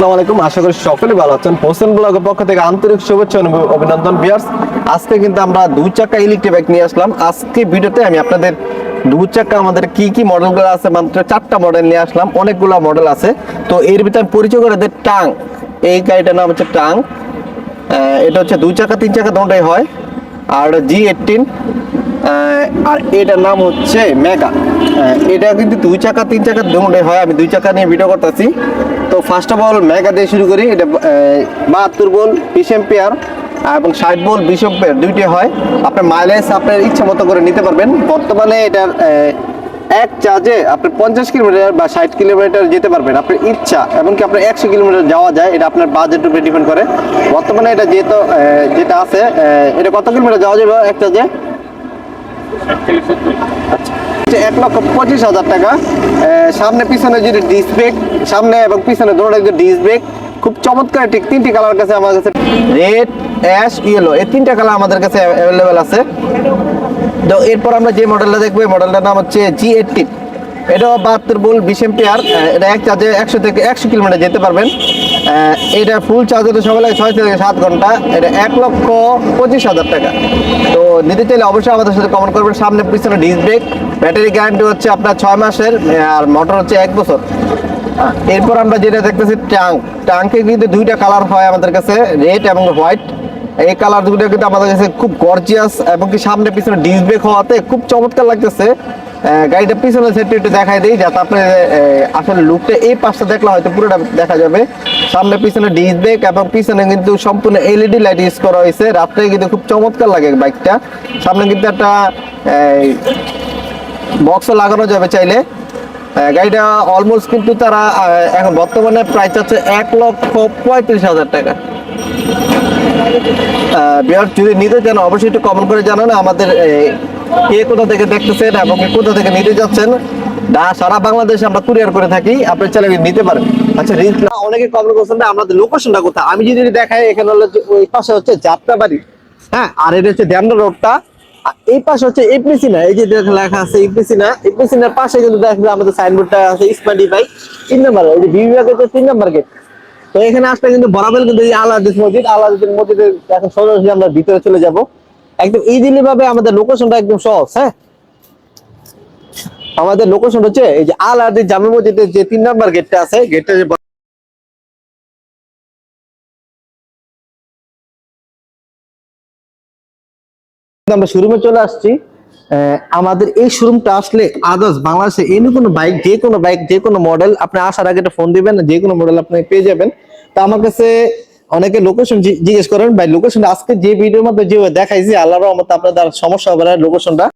আসসালামু আলাইকুম। আশা করি সকলে ভালো আছেন। হোসেন ব্লগের পক্ষ থেকে আন্তরিক শুভেচ্ছা অভিনন্দন বিয়ার্স আজকে কিন্তু আমরা দুই চাকা ইলেকট্রিক বাইক নিয়ে আসলাম। আজকে ভিডিওতে আমি আপনাদের দুই চাকা আমাদের কি কি মডেলগুলো আছে, মাত্র চারটা মডেল নিয়ে আসলাম। অনেকগুলো মডেল আছে। তো এর ভিতরে আমি পরিচয় করে দেয় টাং। এই গাড়িটার নাম হচ্ছে টাং। এটা হচ্ছে দুই চাকা, তিন চাকা দুটোই হয়। আর জি এইটিন আর এটার নাম হচ্ছে মেগা এটা কিন্তু দুই চাকা, তিন চাকা দুটোই হয়। আমি দুই চাকা নিয়ে ভিডিও করতেছি। ফার্স্ট অফ অল মেগা দিয়ে শুরু করি। এটা বাহাত্তর বল বিশ এম্পিয়ার এবং ষাট বল বিশ এম্পিয়ার দুইটি হয়। আপনার মাইলেজ আপনার ইচ্ছা মতো করে নিতে পারবেন। বর্তমানে এটার এক চার্জে আপনি পঞ্চাশ কিলোমিটার বা ষাট কিলোমিটার যেতে পারবেন। আপনার ইচ্ছা এবং কি আপনার একশো কিলোমিটার যাওয়া যায় এটা আপনার বাজেট উপরে ডিপেন্ড করে। বর্তমানে এটা যেহেতু যেটা আছে এটা কত কিলোমিটার যাওয়া যাবে এক চার্জে হচ্ছে এক লক্ষ পঁচিশ হাজার টাকা। সামনে পিছনে যদি ডিস্ক ব্রেক সামনে এবং পিছনে দুটো যদি ডিস্ক ব্রেক খুব চমৎকার ঠিক তিনটি কালার কাছে আমার কাছে রেড অ্যাশ ইয়েলো এই তিনটা কালার আমাদের কাছে অ্যাভেলেবেল আছে। তো এরপর আমরা যে মডেলটা দেখব, এই মডেলটার নাম হচ্ছে জি এইটটি এটাও বাহাত্তর বুল বিশ এম্পিয়ার এটা এক চার্জে একশো থেকে একশো কিলোমিটার যেতে পারবেন। এটা ফুল চার্জে সময় লাগে ছয় থেকে সাত ঘণ্টা, এটা এক লক্ষ পঁচিশ হাজার টাকা। তো নিতে চাইলে অবশ্যই আমাদের সাথে কমেন্ট করবেন। সামনে পিছনে ডিস্ক ব্রেক ব্যাটারি গ্যারান্টি হচ্ছে আপনার ছয় মাসের আর মোটর হচ্ছে এক বছর। এরপর আমরা যেটা দেখতেছি ট্যাঙ্ক ট্যাঙ্কে কিন্তু দুইটা কালার হয় আমাদের কাছে রেড এবং হোয়াইট এই কালার দুটো কিন্তু আমাদের কাছে খুব গর্জিয়াস এবং কি সামনে পিছনে ডিস্ক ব্রেক হওয়াতে খুব চমৎকার লাগতেছে। গাড়িটা পিছনে সেটটি একটু দেখাই দিই, যাতে আপনি আসলে লুকটা এই পাশটা দেখলে হয়তো পুরোটা দেখা যাবে। সামনে পিছনে ডিস ব্রেক এবং পিছনে কিন্তু সম্পূর্ণ এলইডি লাইট ইউজ করা হয়েছে। রাত্রে কিন্তু খুব চমৎকার লাগে বাইকটা সামনে কিন্তু একটা বক্সও লাগানো যাবে চাইলে। গাড়িটা অলমোস্ট কিন্তু তারা এখন বর্তমানে প্রাইস আছে এক লক্ষ পঁয়ত্রিশ হাজার টাকা। যদি নিতে চান, অবশ্যই একটু কমেন্ট করে জানান। আমাদের কে কোথা থেকে দেখতেছেন এবং কোথা থেকে নিতে যাচ্ছেন সারা বাংলাদেশে আমরা কুরিয়ার করে থাকি আপনি চাইলে নিতে পারেন আচ্ছা রিস্ক অনেকে কমেন্ট করছেন না আমাদের লোকেশনটা কোথায়? আমি যদি দেখাই, এখানে হলো ওই পাশে হচ্ছে যাত্রাবাড়ি হ্যাঁ? আর এটা হচ্ছে ড্যামরা রোডটা এই পাশে হচ্ছে এপিসি না এই যে লেখা আছে এপিসি না এপিসি না পাশে কিন্তু দেখা যায় আমাদের সাইনবোর্ডটা আছে ইসমান্ডি বাইক তিন নম্বর এই যে বিভাগ হচ্ছে তিন নম্বর গেট তো এখানে আসলে কিন্তু বরাবর কিন্তু এই আলাদিস মসজিদ আলাদিস মসজিদের এখন সরাসরি আমরা ভিতরে চলে যাব। একদম ইজিলি ভাবে আমাদের লোকেশনটা একদম সহজ হ্যাঁ? আমাদের লোকেশন হচ্ছে এই যে আলাদিস জামে মসজিদের যে তিন নম্বর গেটটা আছে গেটটা যে আমরা শোরুমে চলে আসছি। আমাদের এই শোরুমটা আসলে আদার্স বাংলাদেশে এনি কোনো বাইক যে কোনো বাইক যে কোনো মডেল আপনি আসার আগে একটা ফোন দিবেন, যে কোনো মডেল আপনি পেয়ে যাবেন। তা আমার কাছে অনেকে লোকেশন জিজ্ঞেস করেন, ভাই লোকেশন আজকে যে ভিডিওর মধ্যে যে দেখাইছি, আল্লাহর রহমতে আপনাদের সমস্যা হবে না লোকেশনটা